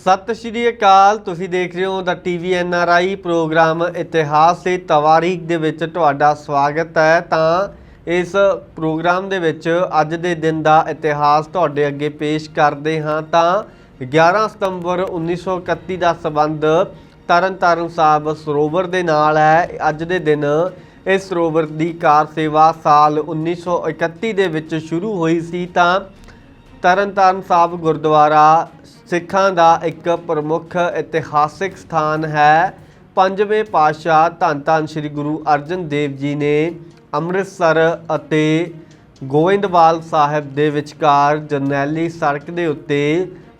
ਸਤਿ ਸ਼੍ਰੀ ਅਕਾਲ, ਤੁਸੀਂ ਦੇਖ ਰਹੇ ਹੋ ਦਾ TV N R I program ਇਤਿਹਾਸ ਤੇ ਤਵਾਰੀਖ ਦੇ ਵਿੱਚ ਤੁਹਾਡਾ ਸਵਾਗਤ ਹੈ। ਤਾਂ ਇਸ ਪ੍ਰੋਗਰਾਮ ਦੇ ਵਿੱਚ ਅੱਜ ਦੇ ਦਿਨ ਦਾ ਇਤਿਹਾਸ ਤੁਹਾਡੇ ਅੱਗੇ ਪੇਸ਼ ਕਰਦੇ ਹਾਂ। ਤਾਂ 11 ਸਤੰਬਰ 1931 ਦਾ ਸਬੰਧ ਤਰਨਤਾਰਨ ਸਾਹਿਬ ਸਰੋਵਰ ਦੇ ਨਾਲ ਹੈ। ਅੱਜ ਦੇ ਦਿਨ ਇਸ ਸਰੋਵਰ ਦੀ ਕਾਰ ਸੇਵਾ ਸਾਲ 1931 ਦੇ ਵਿੱਚ ਸ਼ੁਰੂ ਹੋਈ ਸੀ। ਤਾਂ ਤਰਨਤਾਰਨ ਸਾਹਿਬ ਗੁਰਦੁਆਰਾ ਸਿੱਖਾਂ ਦਾ ਇੱਕ ਪ੍ਰਮੁੱਖ ਇਤਿਹਾਸਿਕ ਸਥਾਨ ਹੈ। ਪੰਜਵੇਂ ਪਾਤਸ਼ਾਹ ਧੰਨ ਧੰਨ ਸ੍ਰੀ ਗੁਰੂ ਅਰਜਨ ਦੇਵ ਜੀ ਨੇ ਅੰਮ੍ਰਿਤਸਰ ਅਤੇ ਗੋਇੰਦਵਾਲ ਸਾਹਿਬ ਦੇ ਵਿਚਕਾਰ ਜਰਨੈਲੀ ਸੜਕ ਦੇ ਉੱਤੇ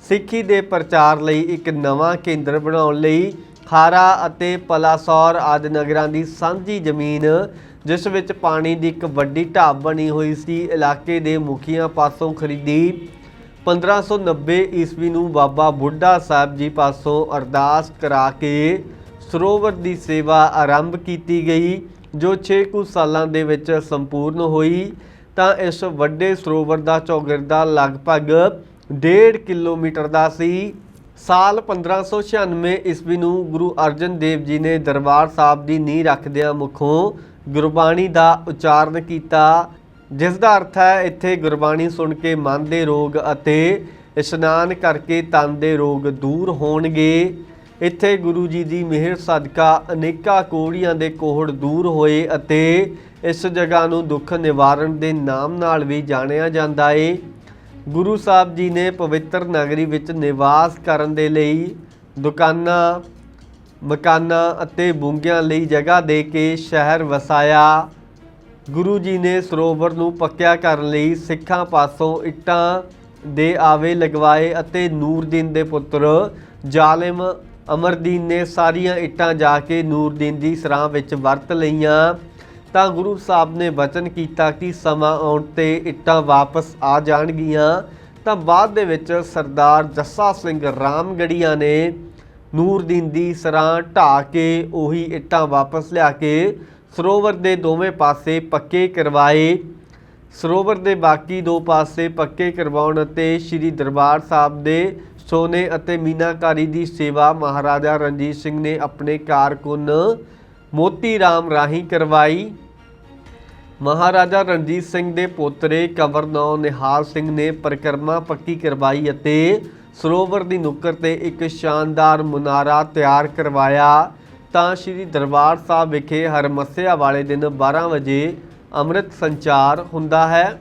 ਸਿੱਖੀ ਦੇ ਪ੍ਰਚਾਰ ਲਈ ਇੱਕ ਨਵਾਂ ਕੇਂਦਰ ਬਣਾਉਣ ਲਈ ਖਾਰਾ ਅਤੇ ਪਲਾਸੌਰ ਆਦਿ ਨਗਰਾਂ ਦੀ ਸਾਂਝੀ ਜ਼ਮੀਨ, ਜਿਸ ਵਿੱਚ ਪਾਣੀ ਦੀ ਇੱਕ ਵੱਡੀ ਢਾਬ ਬਣੀ ਹੋਈ ਸੀ, ਇਲਾਕੇ ਦੇ ਮੁਖੀਆਂ ਪਾਸੋਂ ਖਰੀਦੀ 1590 ਈਸਵੀ ਨੂੰ ਬਾਬਾ ਬੁੱਢਾ ਸਾਹਿਬ ਜੀ ਪਾਸੋਂ ਅਰਦਾਸ ਕਰਾ ਕੇ ਸਰੋਵਰ ਦੀ ਸੇਵਾ ਆਰੰਭ ਕੀਤੀ ਗਈ, ਜੋ 6 ਕੁ ਸਾਲਾਂ ਦੇ ਵਿੱਚ ਸੰਪੂਰਨ ਹੋਈ। ਤਾਂ ਇਸ ਵੱਡੇ ਸਰੋਵਰ ਦਾ ਚੌਗਿਰਦਾ ਲਗਭਗ 1.5 ਕਿਲੋਮੀਟਰ ਦਾ ਸੀ। ਸਾਲ 1596 ਈਸਵੀ ਨੂੰ ਗੁਰੂ ਅਰਜਨ ਦੇਵ ਜੀ ਨੇ ਦਰਬਾਰ ਸਾਹਿਬ ਦੀ ਨੀਂਹ ਰੱਖਦਿਆਂ ਮੁਖੋਂ ਗੁਰਬਾਣੀ ਦਾ ਉਚਾਰਨ ਕੀਤਾ। ਜਿਸ ਦਾ ਅਰਥ ਹੈ ਇੱਥੇ ਗੁਰਬਾਣੀ ਸੁਣ ਕੇ ਮਨ ਦੇ ਰੋਗ ਅਤੇ ਇਸ਼ਨਾਨ ਕਰਕੇ ਤਨ ਦੇ ਰੋਗ ਦੂਰ ਹੋਣਗੇ। ਇੱਥੇ ਗੁਰੂ ਜੀ ਦੀ ਮਿਹਰ ਸਦਕਾ ਅਨੇਕਾਂ ਕੋੜੀਆਂ ਦੇ ਕੋਹੜ ਦੂਰ ਹੋਏ ਅਤੇ ਇਸ ਜਗ੍ਹਾ ਨੂੰ ਦੁੱਖ ਨਿਵਾਰਨ ਦੇ ਨਾਮ ਨਾਲ ਵੀ ਜਾਣਿਆ ਜਾਂਦਾ ਏ। ਗੁਰੂ ਸਾਹਿਬ ਜੀ ਨੇ ਪਵਿੱਤਰ ਨਗਰੀ ਵਿੱਚ ਨਿਵਾਸ ਕਰਨ ਦੇ ਲਈ ਦੁਕਾਨਾਂ, ਮਕਾਨਾਂ ਅਤੇ ਬੁੰਗਿਆਂ ਲਈ ਜਗ੍ਹਾ ਦੇ ਕੇ ਸ਼ਹਿਰ ਵਸਾਇਆ। ਗੁਰੂ ਜੀ ਨੇ ਸਰੋਵਰ ਨੂੰ ਪੱਕਿਆ ਕਰਨ ਲਈ ਸਿੱਖਾਂ ਪਾਸੋਂ ਇੱਟਾਂ ਦੇ ਆਵੇ ਲਗਵਾਏ ਅਤੇ ਨੂਰਦੀਨ ਦੇ ਪੁੱਤਰ ਜ਼ਾਲਿਮ ਅਮਰਦੀਨ ਨੇ ਸਾਰੀਆਂ ਇੱਟਾਂ ਜਾ ਕੇ ਨੂਰਦੀਨ ਦੀ ਸਰਾਂ ਵਿੱਚ ਵਰਤ ਲਈਆਂ। ਤਾਂ ਗੁਰੂ ਸਾਹਿਬ ਨੇ ਵਚਨ ਕੀਤਾ ਕਿ ਸਮਾਂ ਆਉਣ ਤੇ ਇੱਟਾਂ ਵਾਪਸ ਆ ਜਾਣਗੀਆਂ। ਤਾਂ ਬਾਅਦ ਦੇ ਵਿੱਚ ਸਰਦਾਰ ਜੱਸਾ ਸਿੰਘ ਰਾਮਗੜੀਆਂ ਨੇ ਨੂਰਦੀਨ ਦੀ ਸਰਾਂ ਢਾ ਕੇ ਉਹੀ ਇੱਟਾਂ ਵਾਪਸ ਲਿਆ ਕੇ ਸਰੋਵਰ ਦੇ ਦੋਵੇਂ ਪਾਸੇ ਪੱਕੇ ਕਰਵਾਏ। ਸਰੋਵਰ ਦੇ ਬਾਕੀ ਦੋ ਪਾਸੇ ਪੱਕੇ ਕਰਵਾਉਣ ਅਤੇ ਸ੍ਰੀ ਦਰਬਾਰ ਸਾਹਿਬ ਦੇ ਸੋਨੇ ਅਤੇ ਮੀਨਾਕਾਰੀ ਦੀ ਸੇਵਾ ਮਹਾਰਾਜਾ ਰਣਜੀਤ ਸਿੰਘ ਨੇ ਆਪਣੇ ਕਾਰਕੁਨ ਮੋਤੀ ਰਾਮ ਰਾਹੀਂ ਕਰਵਾਈ। ਮਹਾਰਾਜਾ ਰਣਜੀਤ ਸਿੰਘ ਦੇ ਪੋਤਰੇ ਕੰਵਰਨੌ ਨਿਹਾਲ ਸਿੰਘ ਨੇ ਪਰਿਕਰਮਾ ਪੱਕੀ ਕਰਵਾਈ ਅਤੇ ਸਰੋਵਰ ਦੀ ਨੁੱਕਰ ਤੇ ਇੱਕ ਸ਼ਾਨਦਾਰ ਮੁਨਾਰਾ ਤਿਆਰ ਕਰਵਾਇਆ। ਤਾਂ ਸ੍ਰੀ ਦਰਬਾਰ ਸਾਹਿਬ ਵਿਖੇ ਹਰ ਮੱਸਿਆ ਵਾਲੇ ਦਿਨ 12 ਵਜੇ ਅੰਮ੍ਰਿਤ ਸੰਚਾਰ ਹੁੰਦਾ ਹੈ।